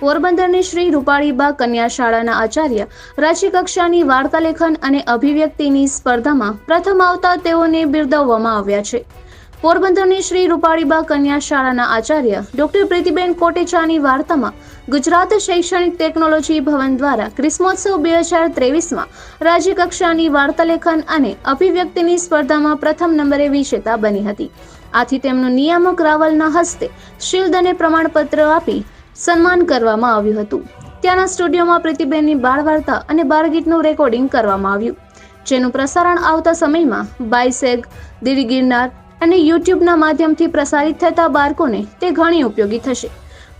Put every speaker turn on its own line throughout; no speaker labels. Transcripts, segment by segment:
પોરબંદરની શ્રી રૂપાળીબા કન્યા શાળાના આચાર્ય, રાજ્યકક્ષાની વાર્તાલેખન અને અભિવ્યક્તિની સ્પર્ધામાં પ્રથમ આવતા તેઓને બિરદાવવામાં આવ્યા છે. પોરબંદરની શ્રી રૂપાળીબા કન્યા શાળાના આચાર્ય, ડોક્ટર પ્રીતિબેન કોટેચાની વાર્તામાં ગુજરાત શૈક્ષણિક ટેકનોલોજી ભવન દ્વારા ક્રિસ્મોત્સવ બે હજાર ત્રેવીસમાં રાજ્યકક્ષાની વાર્તાલેખન અને અભિવ્યક્તિની સ્પર્ધામાં પ્રથમ નંબરે વિજેતા બની હતી. આથી તેમનું નિયામક રાવલના હસ્તે શિલ્ડ પ્રમાણપત્ર આપી સન્માન કરવામાં આવ્યું હતું. ત્યાંના સ્ટુડિયોમાં પ્રીતિબેનની બાળ વાર્તા અને બાળગીતનું રેકોર્ડિંગ કરવામાં આવ્યું. જેનું પ્રસારણ આવતા સમયમાં બાયસેગ દીડી ગિરનાર અને યુટ્યુબના માધ્યમથી પ્રસારિત થતા બાળકોને તે ઘણી ઉપયોગી થશે.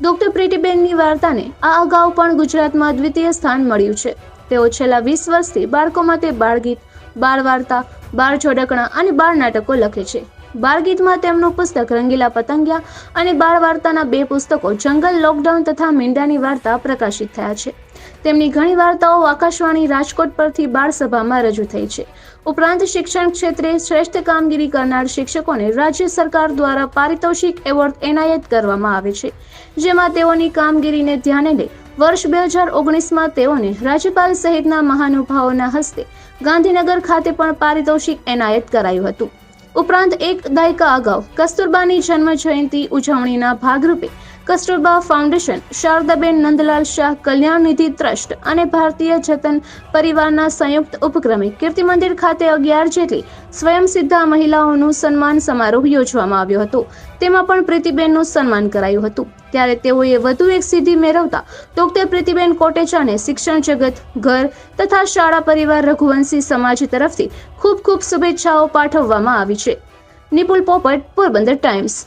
ડોક્ટર પ્રીતિબેનની વાર્તાને આ અગાઉ પણ ગુજરાતમાં દ્વિતીય સ્થાન મળ્યું છે. તેઓ છેલ્લા વીસ વર્ષથી બાળકો માટે બાળગીત બાળ વાર્તા બાળ જોડકણા અને બાળ નાટકો લખે છે. બાળગીતમાં તેમનું પુસ્તક રંગીલા પતંગિયા અને બાળ વાર્તાના બે પુસ્તકો જંગલ, લોકડાઉન તથા મીંડાની વાર્તા પ્રકાશિત થયા છે. તેમની ઘણી વાર્તાઓ આકાશવાણી રાજકોટ પરથી બાળ સભામાં રજૂ થઈ છે. ઉપરાંત શિક્ષણ ક્ષેત્રે શ્રેષ્ઠ કામગીરી કરનાર શિક્ષકોને રાજ્ય સરકાર દ્વારા પારિતોષિક એવોર્ડ એનાયત કરવામાં આવે છે. જેમાં તેઓની કામગીરીને ધ્યાને લઈ વર્ષ બે હજાર ઓગણીસમાં તેઓને રાજ્યપાલ સહિતના મહાનુભાવોના હસ્તે ગાંધીનગર ખાતે પણ પારિતોષિક એનાયત કરાયું હતું. ઉપરાંત એક દાયકા અગાઉ કસ્તુરબાની જન્મ જયંતિ ઉજવણીના ભાગરૂપે કસ્તુરબા ફાઉન્ડેશન, શારદાબેન નંદલાલ શાહ કલ્યાણ નિધિ ટ્રસ્ટ અને ભારતીય જતન પરિવારના સંયુક્ત ઉપક્રમે કીર્તિ મંદિર ખાતે અગિયાર જેટલી સ્વયંસિદ્ધા મહિલાઓનું સન્માન સમારોહ યોજવામાં આવ્યો હતો. તેમાં પણ પ્રીતિબેનનું સન્માન કરાયું હતું. ત્યારે તેઓએ વધુ એક સિદ્ધિ મેળવતા ડોક્ટર પ્રીતિબેન કોટેચાને શિક્ષણ જગત, ઘર તથા શાળા પરિવાર રઘુવંશી સમાજ તરફથી ખૂબ ખૂબ શુભેચ્છાઓ પાઠવવામાં આવી છે. નિપુલ પોપટ, પોરબંદર ટાઈમ્સ.